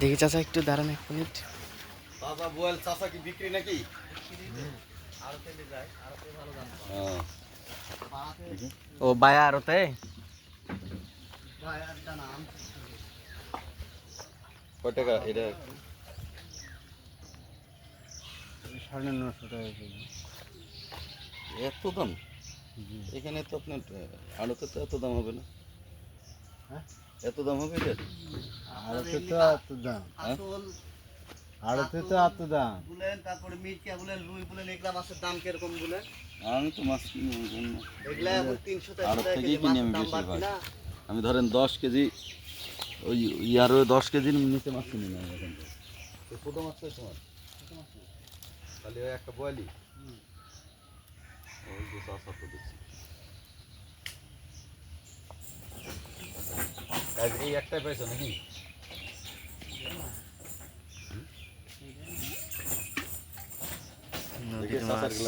দেখি চাচা একটু দাঁড়ান এক মিনিট। চাচা বোয়াল চাচা কি বিক্রি নাকি। ও বায়া আরতে? কয় টাকা এটা? সাড়ে নশো টাকা কেজি। এত দাম? এখানে তো আপনার আড়তে তো এত দাম হবে না। হ্যাঁ? এত দাম হবে এটা? আড়তে তো এত দাম হ্যাঁ? আড়তে তো এত দাম বলেন তারপরে মিরকা বলেন রুই বলেন এগুলা মাছের দাম কীরকম বলেন? আমি তো মাছ কিনি এগুলা এখন তিনশো আড়ত টাকা থেকেই কিনি আমি বেশিরভাগ। আমি ধরেন দশ কেজি ওই ইয়ারও দশ কেজির নিচে মাছ কিনি না এখন। তো ছোটো মাছ তো তোমার খালি ওই একটা বয়লি। ওই যে চাষা তো দেখছি। এই একটাই পাইছো নাকি?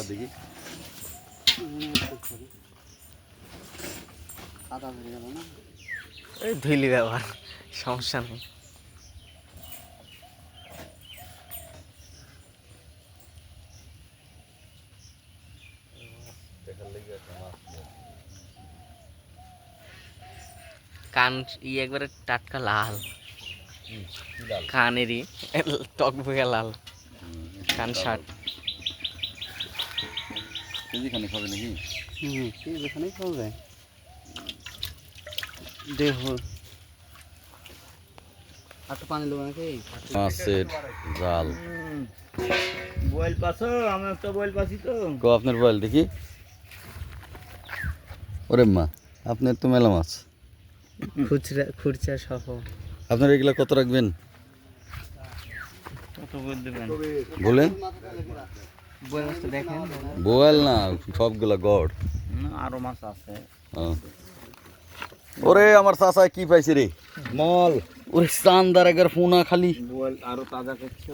দেখি। এই ধুইলি ব্যবহার সমস্যা নেই। কান ই একবারে টাটকা লাল। কানেরই টক ভুগে লাল। কান শার্ট। কেজি খানিক হবে নাকি? হুম দেহ। পানি নাকি? মাছের জাল। বয়েল পাছো একটা বয়েল পাচ্ছি তো। গো আপনার বল দেখি। ওরে মা আপনার তো মেলা মাছ। খুচরা খুচরা সহ। আপনার এগুলা কত রাখবেন? কত বল দেবেন? বলেন। বোয়াল না সবগুলা গড়। আরও মাছ আছে। ওরে আমার চাচা কি পাইছে রে? মল। ওরে চান্দার একবার ফোনা খালি। বয়েল আরও তাজা করছ।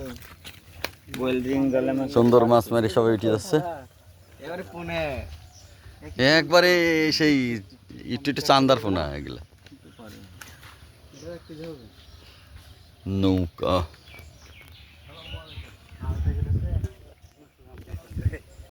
বয়েল রিং গেলে সুন্দর মাছ মারি সবাই উঠে যাচ্ছে। এবারে একবারে সেই একটু একটু চান্দার ফোনা এগুলা। নৌকা।